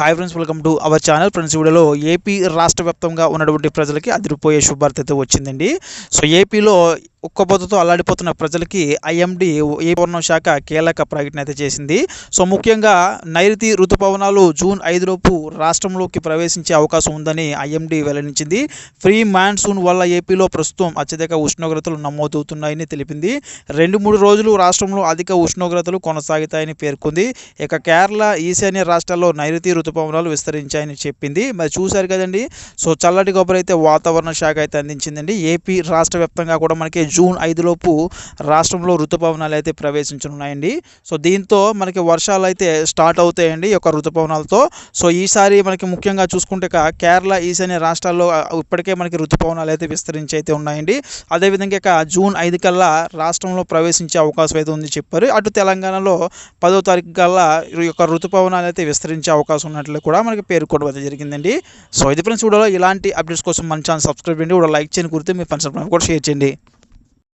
Hi friends welcome to our channel friends వీడియోలో AP రాష్ట్ర వ్యాప్తంగా ఉన్నటువంటి ప్రజలకి అదిరిపోయే శుభార్త అయితే వచ్చిందండి. సో ఏపీలో ఉక్కబోతతో అల్లాడిపోతున్న ప్రజలకి ఐఎండి ఏ పౌర్ణం శాఖ కీలక ప్రకటన అయితే చేసింది. సో ముఖ్యంగా నైరుతి ఋతుపవనాలు జూన్ ఐదులోపు రాష్ట్రంలోకి ప్రవేశించే అవకాశం ఉందని ఐఎండి వెల్లడించింది. ఫ్రీ మాన్సూన్ వల్ల ఏపీలో ప్రస్తుతం అత్యధిక ఉష్ణోగ్రతలు నమోదవుతున్నాయని తెలిపింది. రెండు మూడు రోజులు రాష్ట్రంలో అధిక ఉష్ణోగ్రతలు కొనసాగుతాయని పేర్కొంది. ఇక కేరళ ఈశాన్య రాష్ట్రాల్లో నైరుతి ఋతుపవనాలు విస్తరించాయని చెప్పింది. మరి చూశారు కదండి. సో చల్లటి కొబ్బరి అయితే వాతావరణ శాఖ అయితే అందించిందండి. ఏపీ రాష్ట్ర వ్యాప్తంగా కూడా మనకి జూన్ ఐదులోపు రాష్ట్రంలో ఋతుపవనాలు అయితే ప్రవేశించనున్నాయండి. సో దీంతో మనకి వర్షాలు అయితే స్టార్ట్ అవుతాయండి ఈ యొక్క ఋతుపవనాలతో సో ఈసారి మనకి ముఖ్యంగా చూసుకుంటే కేరళ ఈశాన్య రాష్ట్రాల్లో ఇప్పటికే మనకి ఋతుపవనాలు అయితే విస్తరించి అయితే ఉన్నాయండి. అదేవిధంగా ఇక జూన్ ఐదు కల్లా రాష్ట్రంలో ప్రవేశించే అవకాశం అయితే ఉంది చెప్పారు. అటు తెలంగాణలో పదో తారీఖు కల్లా ఈ యొక్క ఋతుపవనాలు అయితే విస్తరించే అవకాశం ఉన్నట్లు కూడా మనకి పేర్కొనడం అయితే జరిగిందండి. సో ఇది ఫ్రెండ్స్ వీడియోలో ఇలాంటి అప్డేట్స్ కోసం మన ఛానల్ సబ్స్క్రైబ్ చేయండి. కూడా లైక్ చేయని గుర్తు మీ ఫ్రెండ్స్ కూడా షేర్ చేయండి.